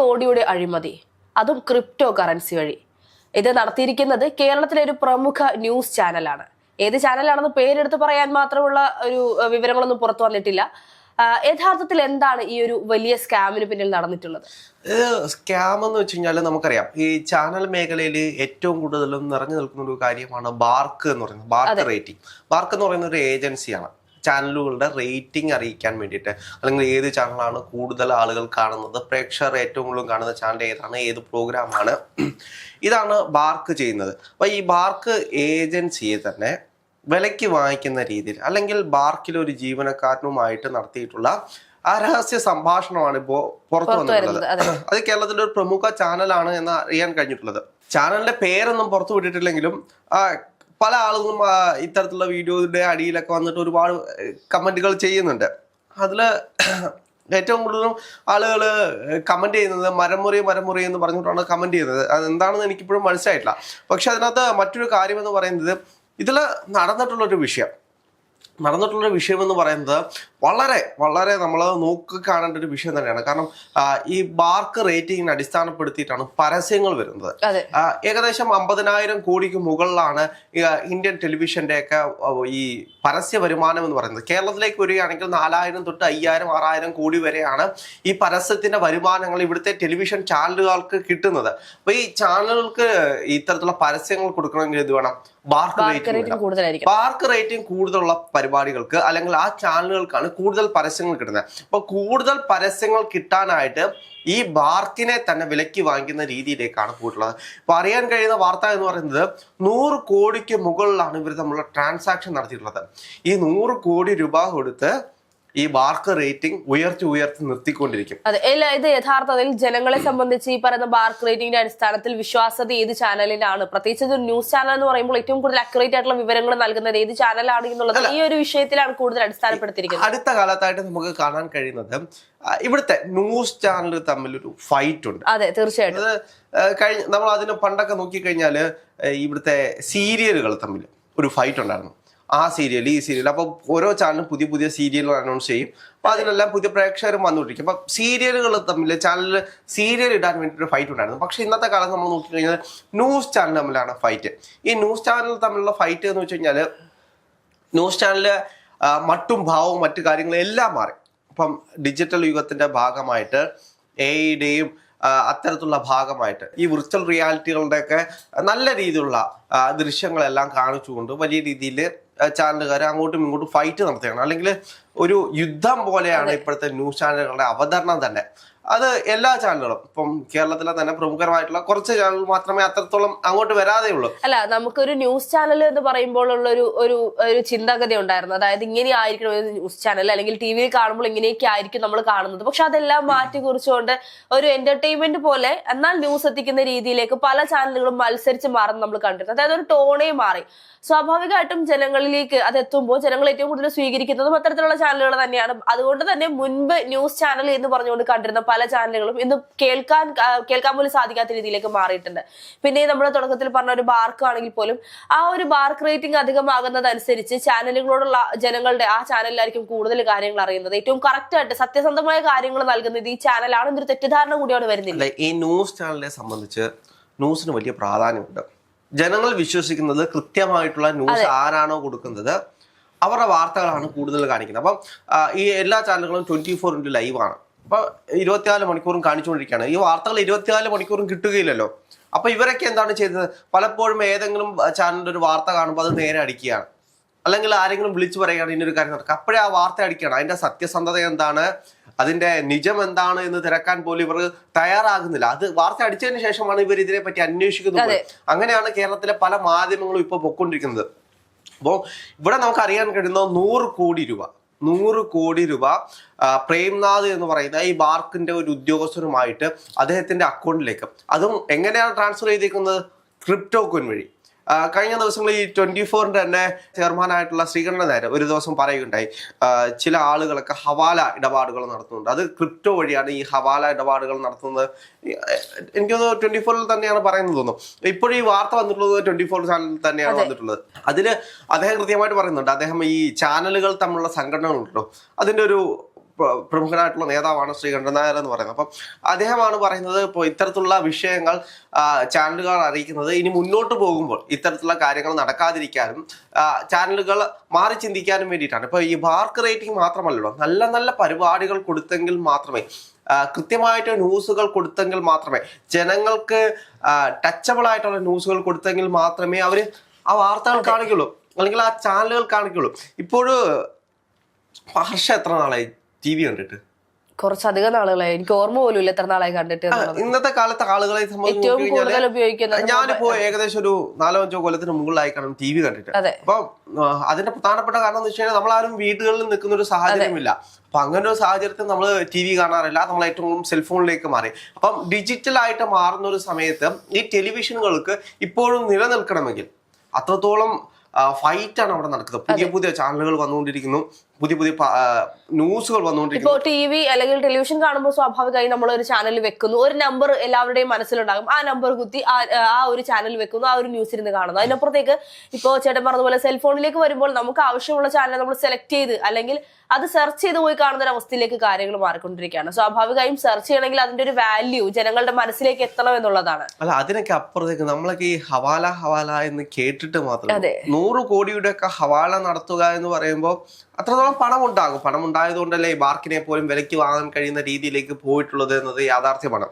കോടിയുടെ അഴിമതി. അതും ക്രിപ്റ്റോ കറൻസി വഴി. ഇത് നടത്തിയിരിക്കുന്നത് കേരളത്തിലെ ഒരു പ്രമുഖ ന്യൂസ് ചാനലാണ്. ഏത് ചാനലാണെന്ന് പേരെടുത്ത് പറയാൻ മാത്രമുള്ള ഒരു വിവരങ്ങളൊന്നും പുറത്തു വന്നിട്ടില്ല. യഥാർത്ഥത്തിൽ എന്താണ് ഈ ഒരു വലിയ സ്കാമിന് പിന്നിൽ നടന്നിട്ടുള്ളത്? സ്കാം എന്ന് വെച്ച് കഴിഞ്ഞാൽ നമുക്കറിയാം. ഈ ചാനൽ മേഖലയിൽ ഏറ്റവും കൂടുതലും നിറഞ്ഞു നിൽക്കുന്ന ഒരു കാര്യമാണ് ബാർക്ക് എന്ന് പറയുന്നത്. BARC rating. ബാർക്ക് എന്ന് പറയുന്ന ഒരു ഏജൻസിയാണ്. ചാനലുകളുടെ റേറ്റിംഗ് അറിയിക്കാൻ വേണ്ടിയിട്ട്. അല്ലെങ്കിൽ ഏത് ചാനലാണ് കൂടുതൽ ആളുകൾ കാണുന്നത് പ്രേക്ഷകർ ഏറ്റവും കൂടുതൽ കാണുന്ന ചാനൽ ഏതാണ് ഏത് പ്രോഗ്രാമാണ് ഇതാണ് ബാർക്ക് ചെയ്യുന്നത്. അപ്പോൾ ഈ ബാർക്ക് ഏജൻസിയെ തന്നെ വിലയ്ക്ക് വാങ്ങിക്കുന്ന രീതിയിൽ അല്ലെങ്കിൽ ബാർക്കിൽ ഒരു ജീവനക്കാരനുമായിട്ട് നടത്തിയിട്ടുള്ള ആ രഹസ്യ സംഭാഷണമാണ് ഇപ്പോൾ പുറത്തു വന്നിട്ടുള്ളത്. അത്. കേരളത്തിലെ ഒരു പ്രമുഖ ചാനലാണ് എന്ന് അറിയാൻ കഴിഞ്ഞിട്ടുള്ളത്. ചാനലിന്റെ പേരൊന്നും പുറത്തു വിട്ടിട്ടില്ലെങ്കിലും പല ആളുകളും ഇത്തരത്തിലുള്ള വീഡിയോയുടെ അടിയിലൊക്കെ വന്നിട്ട് ഒരുപാട് കമന്റുകൾ ചെയ്യുന്നുണ്ട്. അതിൽ ഏറ്റവും കൂടുതലും ആളുകൾ കമന്റ് ചെയ്യുന്നത് മരമുറി മരമുറി എന്ന് പറഞ്ഞിട്ടാണ് കമന്റ് ചെയ്യുന്നത്. അതെന്താണെന്ന് എനിക്കിപ്പോഴും മനസ്സിലായിട്ടില്ല. പക്ഷെ അതിനകത്ത് മറ്റൊരു കാര്യം എന്ന് പറയുന്നത് ഇതിൽ നടന്നിട്ടുള്ളൊരു വിഷയം. നടന്നിട്ടുള്ള വിഷയം എന്ന് പറയുന്നത് വളരെ വളരെ നമ്മൾ നോക്കി കാണേണ്ട ഒരു വിഷയം തന്നെയാണ്. കാരണം ഈ ബാർക്ക് റേറ്റിംഗിനെ അടിസ്ഥാനപ്പെടുത്തിയിട്ടാണ് പരസ്യങ്ങൾ വരുന്നത്. ഏകദേശം അമ്പതിനായിരം കോടിക്ക് മുകളിലാണ് ഇന്ത്യൻ ടെലിവിഷന്റെ ഒക്കെ ഈ പരസ്യ വരുമാനം എന്ന് പറയുന്നത്. കേരളത്തിലേക്ക് വരികയാണെങ്കിൽ നാലായിരം തൊട്ട് അയ്യായിരം ആറായിരം കോടി വരെയാണ് ഈ പരസ്യത്തിന്റെ വരുമാനങ്ങൾ ഇവിടുത്തെ ടെലിവിഷൻ ചാനലുകൾക്ക് കിട്ടുന്നത്. അപ്പൊ ഈ ചാനലുകൾക്ക് ഇത്തരത്തിലുള്ള പരസ്യങ്ങൾ കൊടുക്കണമെങ്കിൽ ഇത് വേണം? BARC BARC rating BARC rating കൂടുതലുള്ള പരിപാടികൾക്ക് അല്ലെങ്കിൽ ആ ചാനലുകൾക്കാണ് കൂടുതൽ പരസ്യങ്ങൾ കിട്ടുന്നത്. അപ്പൊ കൂടുതൽ പരസ്യങ്ങൾ കിട്ടാനായിട്ട് ഈ ബാർക്കിനെ തന്നെ വിലക്ക് വാങ്ങിക്കുന്ന രീതിയിലേക്കാണ് പോയിട്ടുള്ളത്. അപ്പൊ അറിയാൻ കഴിയുന്ന വാർത്ത എന്ന് പറയുന്നത് നൂറ് കോടിക്ക് മുകളിലാണ് ഇവർ തമ്മിലുള്ള ട്രാൻസാക്ഷൻ നടത്തിയിട്ടുള്ളത്. ഈ നൂറ് കോടി രൂപ കൊടുത്ത് ഈ ബാർക്ക് റേറ്റിംഗ് ഉയർത്തി ഉയർത്തി നിർത്തിക്കൊണ്ടിരിക്കും. അതെ ഇത് യഥാർത്ഥത്തിൽ ജനങ്ങളെ സംബന്ധിച്ച് ഈ പറയുന്ന ബാർക്ക് റേറ്റിംഗിന്റെ അടിസ്ഥാനത്തിൽ വിശ്വാസത ഏത് ചാനലിലാണ്? പ്രത്യേകിച്ച് ഒരു ന്യൂസ് ചാനൽ എന്ന് പറയുമ്പോൾ ഏറ്റവും കൂടുതൽ അക്യുറേറ്റ് ആയിട്ടുള്ള വിവരങ്ങൾ നൽകുന്നത് ഏത് ചാനലാണ് എന്നുള്ളത് ഈ ഒരു വിഷയത്തിലാണ് കൂടുതൽ അടിസ്ഥാനപ്പെടുത്തിയിരിക്കുന്നത്. അടുത്ത കാലത്തായിട്ട് നമുക്ക് കാണാൻ കഴിയുന്നത് ഇവിടുത്തെ ന്യൂസ് ചാനൽ തമ്മിലൊരു ഫൈറ്റ് ഉണ്ട്. അതെ തീർച്ചയായിട്ടും. കഴിഞ്ഞ നമ്മൾ അതിന് പണ്ടൊക്കെ നോക്കിക്കഴിഞ്ഞാൽ ഇവിടുത്തെ സീരിയലുകൾ തമ്മിൽ ഒരു ഫൈറ്റ് ഉണ്ടായിരുന്നു. ആ സീരിയൽ ഈ സീരിയൽ അപ്പോൾ ഓരോ ചാനലും പുതിയ പുതിയ സീരിയലുകൾ അനൗൺസ് ചെയ്യും. അപ്പോൾ അതിലെല്ലാം പുതിയ പ്രേക്ഷകരും വന്നുകൊണ്ടിരിക്കും. അപ്പം സീരിയലുകൾ തമ്മിൽ ചാനലിൽ സീരിയൽ ഇടാൻ വേണ്ടി ഒരു ഫൈറ്റ് ഉണ്ടായിരുന്നു. പക്ഷെ ഇന്നത്തെ കാലത്ത് നമ്മൾ നോക്കിക്കഴിഞ്ഞാൽ ന്യൂസ് ചാനൽ തമ്മിലാണ് ഫൈറ്റ് ഈ ന്യൂസ് ചാനൽ തമ്മിലുള്ള ഫൈറ്റ് എന്ന് വെച്ച് കഴിഞ്ഞാൽ ന്യൂസ് ചാനലിൽ മട്ടും ഭാവവും മറ്റു കാര്യങ്ങളും എല്ലാം മാറി. ഇപ്പം ഡിജിറ്റൽ യുഗത്തിന്റെ ഭാഗമായിട്ട് എയുടെയും അത്തരത്തിലുള്ള ഭാഗമായിട്ട് ഈ വിർച്വൽ റിയാലിറ്റികളുടെയൊക്കെ നല്ല രീതിയിലുള്ള ദൃശ്യങ്ങളെല്ലാം കാണിച്ചുകൊണ്ട് വലിയ രീതിയിൽ ചാനലുകാർ അങ്ങോട്ടും ഇങ്ങോട്ടും ഫൈറ്റ് നടത്തുകയാണ്. അല്ലെങ്കിൽ ഒരു യുദ്ധം പോലെയാണ് ഇപ്പോഴത്തെ ന്യൂസ് ചാനലുകളുടെ അവതരണം തന്നെ. അത് എല്ലാ ചാനലുകളും ഇപ്പം കേരളത്തിലെ തന്നെ പ്രമുഖരമായിട്ടുള്ള കുറച്ച് ചാനലുകൾ മാത്രമേ അത്രത്തോളം അങ്ങോട്ട് വരാതെ ഉള്ളൂ. അല്ല നമുക്കൊരു ന്യൂസ് ചാനൽ എന്ന് പറയുമ്പോൾ ഉള്ള ഒരു ഒരു ഒരു ചിന്താഗതി ഉണ്ടായിരുന്നു. അതായത് ഇങ്ങനെ ആയിരിക്കണം ഒരു ന്യൂസ് ചാനൽ അല്ലെങ്കിൽ ടി വിയിൽ കാണുമ്പോൾ ഇങ്ങനെയൊക്കെ ആയിരിക്കും നമ്മൾ കാണുന്നത്. പക്ഷെ അതെല്ലാം മാറ്റി കുറിച്ചുകൊണ്ട് ഒരു എന്റർടൈൻമെന്റ് പോലെ എന്നാൽ ന്യൂസ് എത്തിക്കുന്ന രീതിയിലേക്ക് പല ചാനലുകളും മത്സരിച്ച് മാറുന്നത് നമ്മൾ കണ്ടിരുന്നു. അതായത് ഒരു ടോണേ മാറി. സ്വാഭാവികമായിട്ടും ജനങ്ങളിലേക്ക് അത് എത്തുമ്പോൾ ജനങ്ങൾ ഏറ്റവും കൂടുതൽ സ്വീകരിക്കുന്നതും അത്തരത്തിലുള്ള ചാനലുകൾ തന്നെയാണ്. അതുകൊണ്ട് തന്നെ മുൻപ് ന്യൂസ് ചാനൽ എന്ന് പറഞ്ഞുകൊണ്ട് കണ്ടിരുന്ന പല ചാനലുകളും ഇന്ന് കേൾക്കാൻ കേൾക്കാൻ പോലും സാധിക്കാത്ത രീതിയിലേക്ക് മാറിയിട്ടുണ്ട്. പിന്നെ നമ്മൾ തുടക്കത്തിൽ പറഞ്ഞ ഒരു ബാർക്ക് ആണെങ്കിൽ പോലും ആ ഒരു ബാർക്ക് റേറ്റിംഗ് അധികമാകുന്നതനുസരിച്ച് ചാനലുകളോടുള്ള ജനങ്ങളുടെ ആ ചാനലിലായിരിക്കും കൂടുതൽ കാര്യങ്ങൾ അറിയുന്നത്. ഏറ്റവും കറക്റ്റ് ആയിട്ട് സത്യസന്ധമായ കാര്യങ്ങൾ നൽകുന്നത് ഈ ചാനലാണ് എന്നൊരു തെറ്റിദ്ധാരണ കൂടിയാണ് വരുന്നില്ല. ഈ ന്യൂസ് ചാനലിനെ സംബന്ധിച്ച് ന്യൂസിന് വലിയ പ്രാധാന്യമുണ്ട്. ജനങ്ങൾ വിശ്വസിക്കുന്നത് കൃത്യമായിട്ടുള്ള ന്യൂസ് ആരാണോ കൊടുക്കുന്നത്. അവരുടെ വാർത്തകളാണ് കൂടുതൽ കാണിക്കുന്നത്. അപ്പം ഈ എല്ലാ ചാനലുകളും ട്വന്റി ഫോർ ഇന്റു ലൈവാണ് അപ്പോൾ ഇരുപത്തിനാല് മണിക്കൂറും കാണിച്ചുകൊണ്ടിരിക്കുകയാണ്. ഈ വാർത്തകൾ ഇരുപത്തിനാല് മണിക്കൂറും കിട്ടുകയില്ലല്ലോ. അപ്പോൾ ഇവരൊക്കെ എന്താണ് ചെയ്യുന്നത് പലപ്പോഴും ഏതെങ്കിലും ചാനലിന്റെ ഒരു വാർത്ത കാണുമ്പോൾ അത് നേരെ അടിക്കുകയാണ്. അല്ലെങ്കിൽ ആരെങ്കിലും വിളിച്ചു പറയുകയാണ് ഇന്നൊരു കാര്യം നടക്കുക. അപ്പോഴേ ആ വാർത്ത അടിക്കുകയാണ്. അതിന്റെ സത്യസന്ധത എന്താണ്? അതിന്റെ നിജം എന്താണ് എന്ന് തിരക്കാൻ പോലും ഇവർ തയ്യാറാകുന്നില്ല. അത് വാർത്ത അടിച്ചതിന് ശേഷമാണ് ഇവർ ഇതിനെപ്പറ്റി അന്വേഷിക്കുന്നത്. അങ്ങനെയാണ് കേരളത്തിലെ പല മാധ്യമങ്ങളും ഇപ്പോൾ പൊക്കൊണ്ടിരിക്കുന്നത് അപ്പോൾ ഇവിടെ നമുക്ക് അറിയാൻ കഴിയുന്ന നൂറ് കോടി രൂപ. നൂറ് കോടി രൂപ പ്രേംനാഥ് എന്ന് പറയുന്ന ഈ ബാർക്കിന്റെ ഒരു ഉദ്യോഗസ്ഥരുമായിട്ട് അദ്ദേഹത്തിന്റെ അക്കൗണ്ടിലേക്ക് അതും എങ്ങനെയാണ് ട്രാൻസ്ഫർ ചെയ്തിരിക്കുന്നത് ക്രിപ്റ്റോക്കോൻ വഴി. കഴിഞ്ഞ ദിവസങ്ങളിൽ ഈ ട്വന്റി ഫോറിന്റെ തന്നെ ചെയർമാനായിട്ടുള്ള ശ്രീകണ്ഠൻ നേരം ഒരു ദിവസം പറയുകയുണ്ടായി. ചില ആളുകളൊക്കെ ഹവാല ഇടപാടുകൾ നടത്തുന്നുണ്ട്. അത് ക്രിപ്റ്റോ വഴിയാണ് ഈ ഹവാല ഇടപാടുകൾ നടത്തുന്നത്. എനിക്ക് തോന്നുന്നു ട്വന്റി ഫോറിൽ തന്നെയാണ് പറയുന്നത് തോന്നുന്നു. ഇപ്പോഴും ഈ വാർത്ത വന്നിട്ടുള്ളത് ട്വന്റി ഫോർ ചാനലിൽ തന്നെയാണ് വന്നിട്ടുള്ളത്. അതിൽ അദ്ദേഹം കൃത്യമായിട്ട് പറയുന്നുണ്ട്. അദ്ദേഹം ഈ ചാനലുകൾ തമ്മിലുള്ള സംഘടനകളുണ്ടോ അതിന്റെ ഒരു പ്രമുഖനായിട്ടുള്ള നേതാവാണ് ശ്രീകണ്ഠൻ നായർ എന്ന് പറയുന്നത്. അപ്പം അദ്ദേഹമാണ് പറയുന്നത് ഇപ്പോൾ ഇത്തരത്തിലുള്ള വിഷയങ്ങൾ ചാനലുകൾ അറിയിക്കുന്നത് ഇനി മുന്നോട്ട് പോകുമ്പോൾ ഇത്തരത്തിലുള്ള കാര്യങ്ങൾ നടക്കാതിരിക്കാനും ചാനലുകൾ മാറി ചിന്തിക്കാനും വേണ്ടിയിട്ടാണ്. ഇപ്പോൾ ഈ മാർക്ക് റേറ്റിംഗ് മാത്രമല്ലല്ലോ നല്ല നല്ല പരിപാടികൾ കൊടുത്തെങ്കിൽ മാത്രമേ കൃത്യമായിട്ട് ന്യൂസുകൾ കൊടുത്തെങ്കിൽ മാത്രമേ ജനങ്ങൾക്ക് ടച്ചബിൾ ആയിട്ടുള്ള ന്യൂസുകൾ കൊടുത്തെങ്കിൽ മാത്രമേ അവർ ആ വാർത്തകൾ കാണിക്കുള്ളൂ. അല്ലെങ്കിൽ ആ ചാനലുകൾ കാണിക്കുള്ളൂ. ഇപ്പോഴും ഹർഷ എത്ര നാളായി? ടി വി കണ്ടിട്ട്. കുറച്ചധികം നാളുകളായി. എനിക്ക് ഓർമ്മ പോലും ഇല്ല എത്ര നാളായി കണ്ടിട്ട് ഇന്നത്തെ കാലത്തെ ആളുകളെ സംബന്ധിച്ച് ഏറ്റവും നോക്കിക്കഴിഞ്ഞാൽ കൂടുതൽ ഉപയോഗിക്കുന്നത് ഞാനിപ്പോ ഏകദേശം ഒരു നാലോ അഞ്ചോ കൊല്ലത്തിന് മുകളിലായി കാണും ടി വി കണ്ടിട്ട്. അപ്പൊ അതിന്റെ പ്രധാനപ്പെട്ട കാരണം എന്ന് വെച്ച് കഴിഞ്ഞാൽ നമ്മളാരും വീടുകളിൽ നിൽക്കുന്ന ഒരു സാഹചര്യമില്ല. അപ്പൊ അങ്ങനെ ഒരു സാഹചര്യത്തിൽ നമ്മൾ ടി വി കാണാറില്ല. നമ്മൾ ഏറ്റവും കൂടുതൽ സെൽഫോണിലേക്ക് മാറി. അപ്പം ഡിജിറ്റൽ ആയിട്ട് മാറുന്ന ഒരു സമയത്ത് ഈ ടെലിവിഷനുകൾക്ക് ഇപ്പോഴും നിലനിൽക്കണമെങ്കിൽ അത്രത്തോളം ഫൈറ്റ് ആണ് അവിടെ നടക്കുന്നത്. പുതിയ പുതിയ ചാനലുകൾ വന്നുകൊണ്ടിരിക്കുന്നു. പുതിയ പുതിയ ന്യൂസുകൾ വന്നുകൊണ്ടിരിക്കുന്നു. ഇപ്പോ ടി വി അല്ലെങ്കിൽ ടെലിവിഷൻ കാണുമ്പോൾ സ്വാഭാവികമായി നമ്മൾ ഒരു ചാനൽ വെക്കുന്നു. ഒരു നമ്പർ എല്ലാവരുടെയും മനസ്സിലുണ്ടാകും. ആ നമ്പർ കുത്തി ആ ഒരു ചാനൽ വെക്കുന്നു ആ ഒരു ന്യൂസ് ഇരുന്ന് കാണുന്നു. അതിനപ്പുറത്തേക്ക് ഇപ്പോ ചേട്ടൻ പറഞ്ഞതുപോലെ സെൽഫോണിലേക്ക് വരുമ്പോൾ നമുക്ക് ആവശ്യമുള്ള ചാനൽ നമ്മൾ സെലക്ട് ചെയ്ത് അല്ലെങ്കിൽ അത് സെർച്ച് ചെയ്ത് പോയി കാണുന്ന ഒരു അവസ്ഥയിലേക്ക് കാര്യങ്ങൾ മാറിക്കൊണ്ടിരിക്കുകയാണ്. സ്വാഭാവികമായും സെർച്ച് ചെയ്യണമെങ്കിൽ അതിന്റെ ഒരു വാല്യൂ ജനങ്ങളുടെ മനസ്സിലേക്ക് എത്തണം എന്നുള്ളതാണ്. അല്ല അതിനൊക്കെ അപ്പുറത്തേക്ക് നമ്മളൊക്കെ ഈ ഹവാല ഹവാല എന്ന് കേട്ടിട്ട് മാത്രം. നൂറ് കോടിയുടെ ഒക്കെ ഹവാല നടത്തുക എന്ന് പറയുമ്പോൾ അത്രത്തോളം പണം ഉണ്ടാകും പണം ഉണ്ടായതുകൊണ്ടല്ലേ ഈ ബാർക്കിനെ പോലും വിലയ്ക്ക് വാങ്ങാൻ കഴിയുന്ന രീതിയിലേക്ക് പോയിട്ടുള്ളത് എന്നത് യാഥാർത്ഥ്യമാണ്.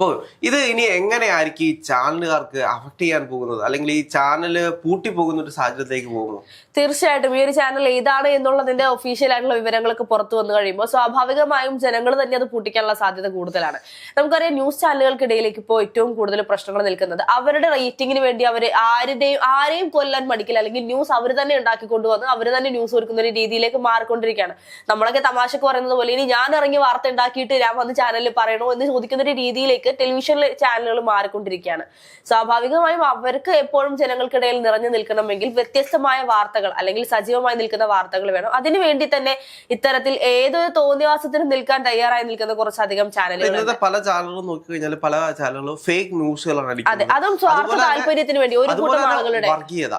അപ്പോൾ ഇത് ഇനി എങ്ങനെയായിരിക്കും ഈ ചാനലുകാർക്ക് അഫക്ട് ചെയ്യാൻ പോകുന്നത്? അല്ലെങ്കിൽ ഈ ചാനൽ പൂട്ടി പോകുന്ന ഒരു സാഹചര്യത്തിലേക്ക് പോകുമോ? തീർച്ചയായിട്ടും. ഈ ഒരു ചാനൽ ഏതാണ് എന്നുള്ളതിന്റെ ഒഫീഷ്യൽ ആയിട്ടുള്ള വിവരങ്ങളൊക്കെ പുറത്തു വന്നു കഴിയുമ്പോൾ സ്വാഭാവികമായും ജനങ്ങൾ തന്നെ അത് പൂട്ടിക്കാനുള്ള സാധ്യത കൂടുതലാണ്. നമുക്കറിയാം ന്യൂസ് ചാനലുകൾക്കിടയിലേക്ക് ഇപ്പോൾ ഏറ്റവും കൂടുതൽ പ്രശ്നങ്ങൾ നിൽക്കുന്നത് അവരുടെ റേറ്റിംഗിന് വേണ്ടി അവർ ആരുടെയും ആരെയും കൊല്ലാൻ മടിക്കില്ല. അല്ലെങ്കിൽ ന്യൂസ് അവർ തന്നെ ഉണ്ടാക്കി കൊണ്ടുവന്ന് അവർ തന്നെ ന്യൂസ് ഒരുക്കുന്ന ഒരു രീതിയിലേക്ക് മാറിക്കൊണ്ടിരിക്കുകയാണ്. നമ്മളൊക്കെ തമാശക്ക് പറയുന്നത് പോലെ ഇനി ഞാൻ ഇറങ്ങി വാർത്ത ഉണ്ടാക്കിയിട്ട് ഞാൻ വന്ന് ചാനലിൽ പറയണോ എന്ന് ചോദിക്കുന്ന ഒരു രീതിയിലേക്ക് ടെലിവിഷൻ ചാനലുകൾ മാറിക്കൊണ്ടിരിക്കുകയാണ്. സ്വാഭാവികമായും അവർക്ക് എപ്പോഴും ജനങ്ങൾക്കിടയിൽ നിറഞ്ഞു നിൽക്കണമെങ്കിൽ വ്യത്യസ്തമായ വാർത്തകൾ അല്ലെങ്കിൽ സജീവമായി നിൽക്കുന്ന വാർത്തകൾ വേണം. അതിനുവേണ്ടി തന്നെ ഇത്തരത്തിൽ ഏതൊരു തോന്നിവാസത്തിനും നിൽക്കാൻ തയ്യാറായി നിൽക്കുന്ന കുറച്ചധികം ചാനലുകൾ പല ചാനലുകളും നോക്കിക്കഴിഞ്ഞാൽ പല ചാനലുകളും ഫേക്ക് ന്യൂസുകളാണ് അതെ അതും സ്വാർത്ഥ താല്പര്യത്തിന് വേണ്ടി ഒരു കൂട്ടം ആളുകളുടെ വർഗീയത.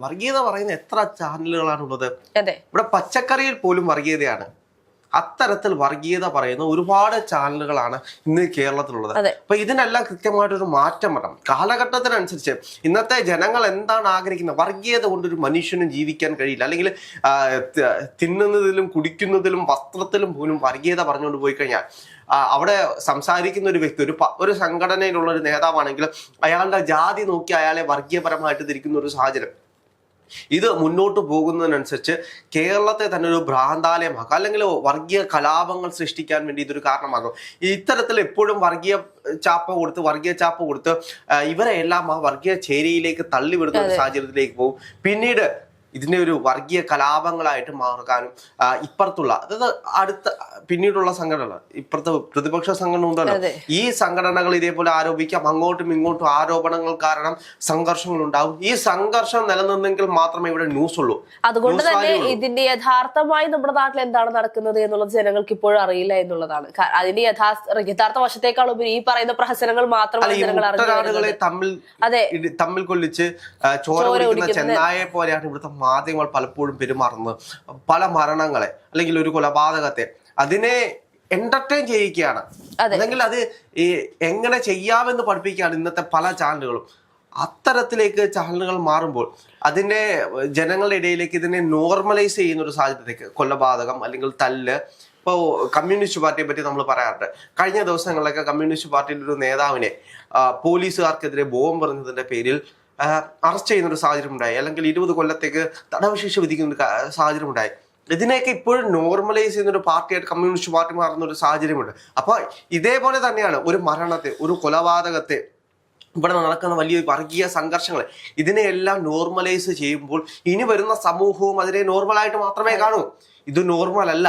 വർഗീയത പറയുന്ന എത്ര ചാനലുകളാണുള്ളത് അതെ. ഇവിടെ പച്ചക്കറിയിൽ പോലും വർഗീയതയാണ്. അത്തരത്തിൽ വർഗീയത പറയുന്ന ഒരുപാട് ചാനലുകളാണ് ഇന്ന് കേരളത്തിലുള്ളത്. അപ്പൊ ഇതിനെല്ലാം കൃത്യമായിട്ടൊരു മാറ്റം വരണം. കാലഘട്ടത്തിനനുസരിച്ച് ഇന്നത്തെ ജനങ്ങൾ എന്താണ് ആഗ്രഹിക്കുന്നത്? വർഗീയത കൊണ്ടൊരു മനുഷ്യനും ജീവിക്കാൻ കഴിയില്ല. അല്ലെങ്കിൽ തിന്നുന്നതിലും കുടിക്കുന്നതിലും വസ്ത്രത്തിലും പോലും വർഗീയത പറഞ്ഞുകൊണ്ട് പോയി കഴിഞ്ഞാൽ അവിടെ സംസാരിക്കുന്ന ഒരു വ്യക്തി ഒരു ഒരു സംഘടനയിലുള്ള ഒരു നേതാവാണെങ്കിലും അയാളുടെ ജാതി നോക്കി അയാളെ വർഗീയപരമായിട്ട് തിരിക്കുന്ന ഒരു സാഹചര്യം ഇത് മുന്നോട്ട് പോകുന്നതിനനുസരിച്ച് കേരളത്തെ തന്നെ ഒരു ഭ്രാന്താലയമാക്കാം. അല്ലെങ്കിൽ വർഗീയ കലാപങ്ങൾ സൃഷ്ടിക്കാൻ വേണ്ടി ഇതൊരു കാരണമാകും ഇത്തരത്തിൽ എപ്പോഴും വർഗീയ ചാപ്പ കൊടുത്ത് വർഗീയ ചാപ്പ കൊടുത്ത് ഇവരെ എല്ലാം ആ വർഗീയ ചേരിയിലേക്ക് തള്ളിവിടുന്ന ഒരു സാഹചര്യത്തിലേക്ക് പോകും. പിന്നീട് ഇതിനെ ഒരു വർഗീയ കലാപങ്ങളായിട്ട് മാറുകാനും ഇപ്പുറത്തുള്ള അതായത് അടുത്ത പിന്നീടുള്ള സംഘടന ഇപ്പുറത്തെ പ്രതിപക്ഷ സംഘടന ഉണ്ടല്ലോ. ഈ സംഘടനകൾ ഇതേപോലെ ആരോപിക്കാം അങ്ങോട്ടും ഇങ്ങോട്ടും ആരോപണങ്ങൾ കാരണം സംഘർഷങ്ങൾ ഉണ്ടാവും. ഈ സംഘർഷം നിലനിന്നെങ്കിൽ മാത്രമേ ഇവിടെ ന്യൂസ് ഉള്ളൂ. അതുകൊണ്ട് തന്നെ ഇതിന്റെ യഥാർത്ഥമായി നമ്മുടെ നാട്ടിൽ എന്താണ് നടക്കുന്നത് എന്നുള്ളത് ജനങ്ങൾക്ക് ഇപ്പോഴും അറിയില്ല എന്നുള്ളതാണ്. അതിന്റെ യഥാർത്ഥ യഥാർത്ഥ വശത്തേക്കാൾ ഉപരി ഈ പറയുന്ന പ്രഹസനങ്ങൾ മാത്രമാണ് ജനങ്ങൾ തമ്മിൽ തമ്മിൽ കൊല്ലിച്ച് ചോര ചെന്നായെ പോലെയാണ് ഇവിടുത്തെ മാധ്യമങ്ങൾ പലപ്പോഴും പെരുമാറുന്നത്. പല മരണങ്ങളെ അല്ലെങ്കിൽ ഒരു കൊലപാതകത്തെ അതിനെ എന്റർടൈൻ ചെയ്യിക്കുകയാണ്. അല്ലെങ്കിൽ അത് ഈ എങ്ങനെ ചെയ്യാമെന്ന് പഠിപ്പിക്കുകയാണ് ഇന്നത്തെ പല ചാനലുകളും. അത്തരത്തിലേക്ക് ചാനലുകൾ മാറുമ്പോൾ അതിനെ ജനങ്ങളുടെ ഇടയിലേക്ക് ഇതിനെ നോർമലൈസ് ചെയ്യുന്ന ഒരു സാഹചര്യത്തിലേക്ക് കൊലപാതകം അല്ലെങ്കിൽ തല്ല് ഇപ്പോൾ കമ്മ്യൂണിസ്റ്റ് പാർട്ടിയെ പറ്റി നമ്മൾ പറയാറുണ്ട്. കഴിഞ്ഞ ദിവസങ്ങളിലൊക്കെ കമ്മ്യൂണിസ്റ്റ് പാർട്ടിയുടെ ഒരു നേതാവിനെ പോലീസുകാർക്കെതിരെ ബോംബ് എറിഞ്ഞതിന്റെ പേരിൽ അറസ്റ്റ് ചെയ്യുന്ന ഒരു സാഹചര്യം ഉണ്ടായി അല്ലെങ്കിൽ ഇരുപത് കൊല്ലത്തേക്ക് തടവ് ശിക്ഷ വിധിക്കുന്ന ഒരു സാഹചര്യം ഉണ്ടായി ഇതിനെയൊക്കെ ഇപ്പോഴും നോർമലൈസ് ചെയ്യുന്ന ഒരു പാർട്ടിയായിട്ട് കമ്മ്യൂണിസ്റ്റ് പാർട്ടി മാറുന്ന ഒരു സാഹചര്യമുണ്ട്. അപ്പോൾ ഇതേപോലെ തന്നെയാണ് ഒരു മരണത്തെ ഒരു കൊലപാതകത്തെ ഇവിടെ നടക്കുന്ന വലിയ വർഗീയ സംഘർഷങ്ങൾ ഇതിനെയെല്ലാം നോർമലൈസ് ചെയ്യുമ്പോൾ ഇനി വരുന്ന സമൂഹവും അതിനെ നോർമലായിട്ട് മാത്രമേ കാണൂ. ഇത് നോർമൽ അല്ല.